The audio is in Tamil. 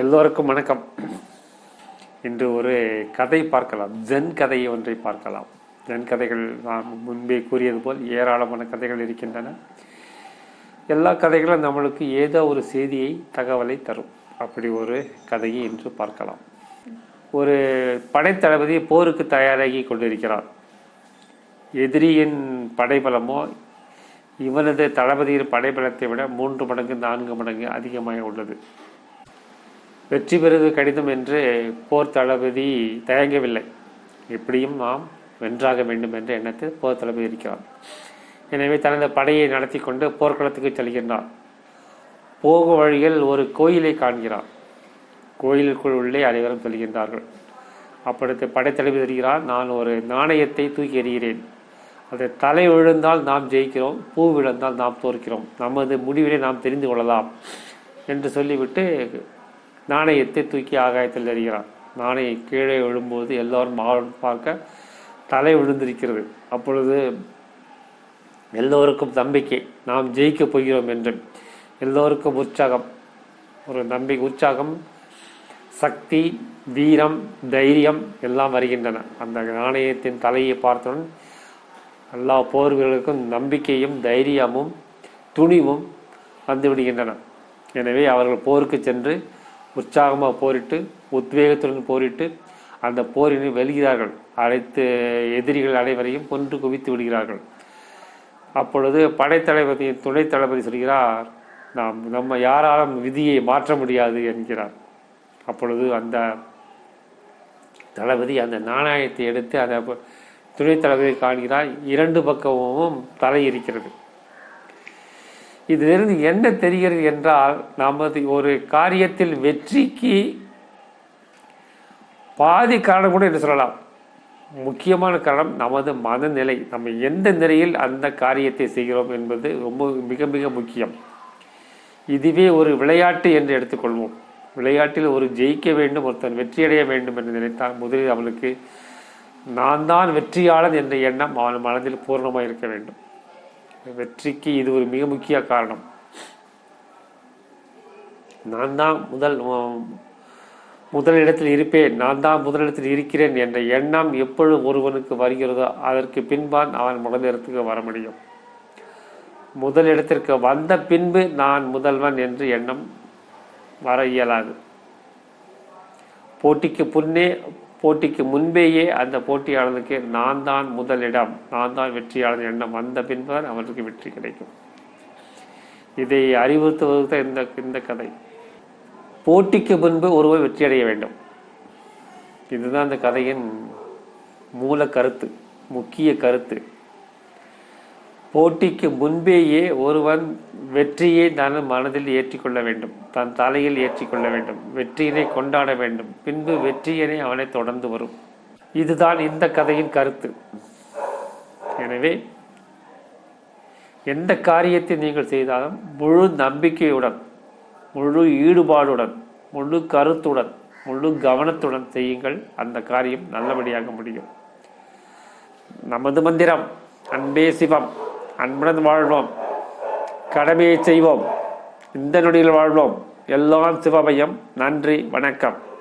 எல்லோருக்கும் வணக்கம். இன்று ஒரு கதை பார்க்கலாம். ஜென் கதை ஒன்றை பார்க்கலாம். ஜென் கதைகள் நான் முன்பே கூறியது போல் ஏராளமான கதைகள் இருக்கின்றன. எல்லா கதைகளும் நம்மளுக்கு ஏதோ ஒரு செய்தியை தகவலை தரும். அப்படி ஒரு கதையை இன்று பார்க்கலாம். ஒரு படைத்தளபதி போருக்கு தயாராகி கொண்டிருக்கிறார். எதிரியின் படைபலமோ இவனது தளபதியின் படைபலத்தை விட மூன்று மடங்கு நான்கு மடங்கு அதிகமாக உள்ளது. வெற்றி பெறுவது கடிதம் என்று போர் தளபதி தயங்கவில்லை. எப்படியும் நாம் வென்றாக வேண்டும் என்ற எண்ணத்தில் போர் தளபதி இருக்கிறார். எனவே தனது படையை நடத்தி கொண்டு போர்க்களத்துக்கு செல்கின்றார். போகும் வழியில் ஒரு கோயிலை காண்கிறார். கோயிலுக்குள் உள்ளே அனைவரும் செல்கின்றார்கள். அப்பொழுது படைத்தளபதி வருகிறார். நான் ஒரு நாணயத்தை தூக்கி எறிகிறேன். அது தலை விழுந்தால் நாம் ஜெயிக்கிறோம். பூ விழுந்தால் நாம் தோற்கிறோம். நமது முடிவினை நாம் தெரிந்து கொள்ளலாம் என்று சொல்லிவிட்டு நாணயத்தை தூக்கி ஆகாயத்தில் எறிகிறான். நாணயம் கீழே விழும்போது எல்லோரும் ஆவல் பார்க்க தலை விழுந்திருக்கிறது. அப்பொழுது எல்லோருக்கும் நம்பிக்கை நாம் ஜெயிக்கப் போகிறோம் என்று. எல்லோருக்கும் உற்சாகம். ஒரு நம்பிக்கை உற்சாகம் சக்தி வீரம் தைரியம் எல்லாம் வருகின்றன. அந்த நாணயத்தின் தலையை பார்த்தவுடன் எல்லா போர் வீரர்களுக்கும் நம்பிக்கையும் தைரியமும் துணிவும் வந்துவிடுகின்றன எனவே அவர்கள் போருக்கு சென்று உற்சாகமாக போரிட்டு உத்வேகத்துடன் போரிட்டு அந்த போரினை வெல்கிறார்கள். அனைத்து எதிரிகள் அனைவரையும் கொன்று குவித்து விடுகிறார்கள். அப்பொழுது படைத்தளபதியின் துணைத் தளபதி சொல்கிறார் நாம் நம்ம யாராலும் விதியை மாற்ற முடியாது என்கிறார். அப்பொழுது அந்த தளபதி அந்த நாணயத்தை எடுத்து அந்த துணைத் தளபதியை காண்கிறார். இரண்டு பக்கமும் தலை இருக்கிறது. இதிலிருந்து என்ன தெரிகிறது என்றால் நமது ஒரு காரியத்தில் வெற்றிக்கு பாதி காரணம் கூட என்று சொல்லலாம். முக்கியமான காரணம் நமது மனநிலை. நம்ம எந்த நிலையில் அந்த காரியத்தை செய்கிறோம் என்பது ரொம்ப மிக மிக முக்கியம். இதுவே ஒரு விளையாட்டு என்று எடுத்துக்கொள்வோம். விளையாட்டில் ஒரு ஜெயிக்க வேண்டும் ஒருத்தன் வெற்றியடைய வேண்டும் என்று நினைத்தால் முதலில் அவனுக்கு நான் தான் வெற்றியாளன் என்ற எண்ணம் அவன் மனதில் பூர்ணமாக இருக்க வேண்டும். வெற்றிக்கு இது ஒரு மிக முக்கிய காரணம். நான் தான் முதல் முதலிடத்தில் இருப்பேன். நான் தான் முதலிடத்தில் இருக்கிறேன் என்ற எண்ணம் எப்பொழுது ஒருவனுக்கு வருகிறதோ அதற்கு பின்பான் அவன் முதலிடத்துக்கு வர முடியும். முதலிடத்திற்கு வந்த பின்பு நான் முதல்வன் என்று எண்ணம் வர இயலாது. போட்டிக்கு புண்ணே போட்டிக்கு முன்பேயே அந்த போட்டியாளருக்கு நான் தான் முதலிடம் நான் தான் வெற்றியாளர் எண்ணம் வந்த பின்பான் அவருக்கு வெற்றி கிடைக்கும். இதை அறிவுறுத்துவது தான் இந்த இந்த கதை. போட்டிக்கு முன்பு ஒருவர் வெற்றியடைய வேண்டும். இதுதான் அந்த கதையின் மூல கருத்து முக்கிய கருத்து. போட்டிக்கு முன்பேயே ஒருவன் வெற்றியை தன் மனதில் ஏற்றிக்கொள்ள வேண்டும். தன் தலையில் ஏற்றிக்கொள்ள வேண்டும். வெற்றியினை கொண்டாட வேண்டும். பின்பு வெற்றியினை அவனை தொடர்ந்து வரும். இதுதான் இந்த கதையின் கருத்து. எனவே எந்த காரியத்தை நீங்கள் செய்தாலும் முழு நம்பிக்கையுடன் முழு ஈடுபாடுடன் முழு கருத்துடன் முழு கவனத்துடன் செய்யுங்கள். அந்த காரியம் நல்லபடியாக முடியும். நமது மந்திரம் அன்பே சிவம். அன்புடன் வாழ்வோம். கடமையை செய்வோம். இந்த நொடியில் வாழ்வோம். எல்லாம் சிவமயம். நன்றி. வணக்கம்.